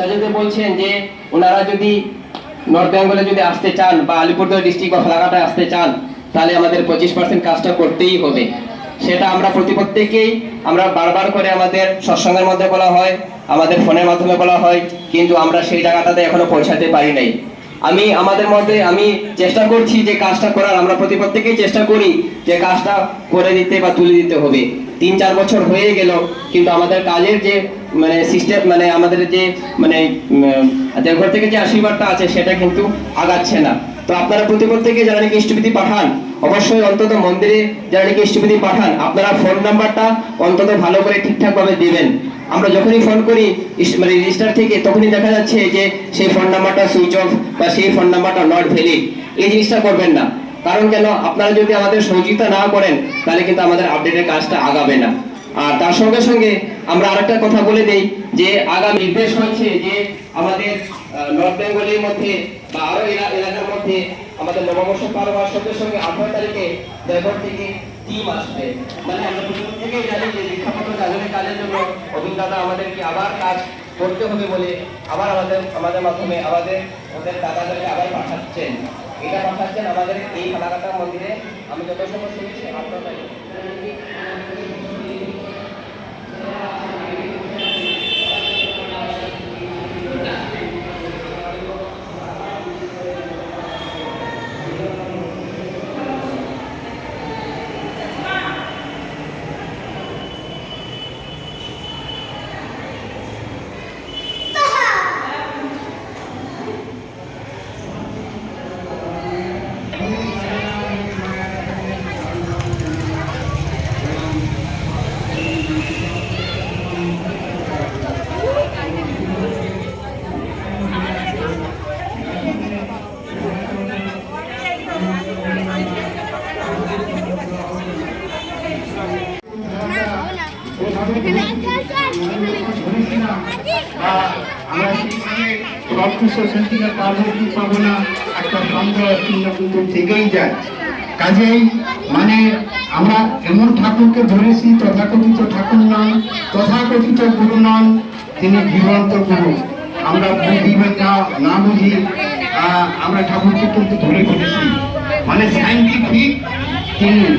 আচার্যদের বলছেন যে, ওনারা যদি নর্থ বেঙ্গলে যদি আসতে চান বা আলিপুরদুয়ার ডিস্ট্রিক্ট বা ফালাকাটায় আসতে চান, তাহলে আমাদের পঁচিশ পার্সেন্ট কাজটা করতেই হবে। সেটা আমরা প্রতি প্রত্যেকেই আমরা বারবার করে আমাদের সৎসঙ্গের মধ্যে বলা হয়, আমাদের ফোনের মাধ্যমে বলা হয়, কিন্তু আমরা সেই জায়গাটাতে এখনও পৌঁছাতে পারি নাই। আমি আমাদের মধ্যে আমি চেষ্টা করছি যে কাজটা করার আমরা প্রতি প্রত্যেকেই চেষ্টা করি যে কাজটা করে দিতে বা তুলে দিতে হবে। তিন চার বছর হয়ে গেল কিন্তু আমাদের কাজের যে মানে সিস্টেম মানে আমাদের যে মানে উম, থেকে যে আশীর্বাদটা আছে সেটা কিন্তু আগাচ্ছে না। তো আপনারা প্রতি প্রত্যেকে যারা নাকি ইষ্টবিধি পাঠান অবশ্যই অন্তত মন্দিরে যারা নাকি ইষ্টবিধি পাঠান আপনারা ফোন নাম্বারটা অন্তত ভালো করে ঠিকঠাক ভাবে দিবেন। আমরা যখনই ফোন করি মানে রেজিস্টার থেকে, তখনই দেখা যাচ্ছে যে সেই ফোন নাম্বারটা সুইচ অফ বা সেই ফোন নাম্বারটা নট ভ্যালিড এই জিনিসটা করবেন না। কারণ কেন? আপনারা যদি আমাদের সহযোগিতা না করেন, তাহলে কিন্তু আমাদের আপডেটের কাজটা আগাবে না। আর তার সঙ্গে সঙ্গে আমরা আরেকটা কথা বলে দেই, যে আগামী নির্দেশ হচ্ছে যে আমাদের নর্থ বেঙ্গলের মধ্যে বা আরও এলাকার মধ্যে আমাদের নববর্ষ পার হওয়ার সঙ্গে সঙ্গে আঠারো তারিখে দেবর থেকে টিম আসবে। মানে আমরা প্রথম থেকেই জানি যে দীক্ষাপত্র কাজের কাজের জন্য অভিজ্ঞতা আমাদেরকে আবার কাজ করতে হবে বলে আবার আমাদের আমাদের মাধ্যমে আমাদের ওদের দাদাদেরকে আবার পাঠাচ্ছেন। এটা পাঠাচ্ছেন আমাদের এই ফালাকাটা মন্দিরে। আমি যত সময় শুনেছি আঠারো তারিখ বা আমরা সেখানে সবকিছু সেন্টিমেন্ট পাবো কি পাবো না, একটা সন্দেহ কিন্তু থেকেই যায়। কাজেই মানে আমরা এমন ঠাকুরকে ধরেছি, তথাকথিত ঠাকুর নন, তথাকথিত গুরু নন, তিনি জীবন্ত গুরু। আমরা বুঝি না- না বুঝি আমরা ঠাকুরকে কিন্তু ধরে ফেলেছি মানে সাইন্টিফিক তিনি।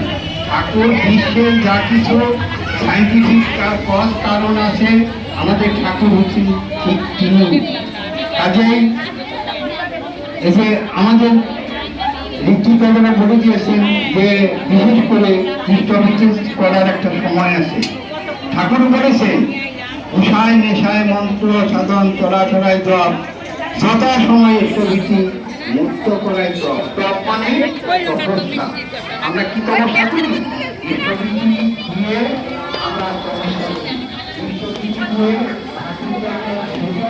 ঠাকুর বিশ্বের যা কিছু সাইন্টিফিক কজ কারণ আছে, আমাদের ঠাকুর হচ্ছেন ঠিক তিনি। কাজেই এই যে আমাদের ঋত্বিকারা বলে দিয়েছেন যে বিশেষ করে খ্রিস্টবিচেস করার একটা সময় আছে। ঠাকুর বলেছেন উষায় নেশায় মন্ত্র সাধন চলাচলায় জপ যথা সময় স্থবিতি মুক্ত করায় জপ। জপ মানে আমরা কি করি? দিয়ে আমরা দিয়ে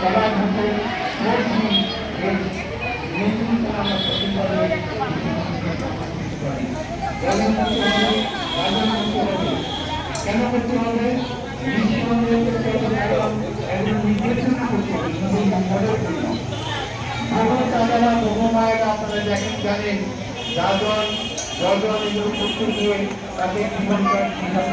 করতে হবে কেন করতে হবে আপনারা দেখেন জানেন যাজন যজন এগুলো করতে গিয়ে তাদের জীবনটা কীভাবে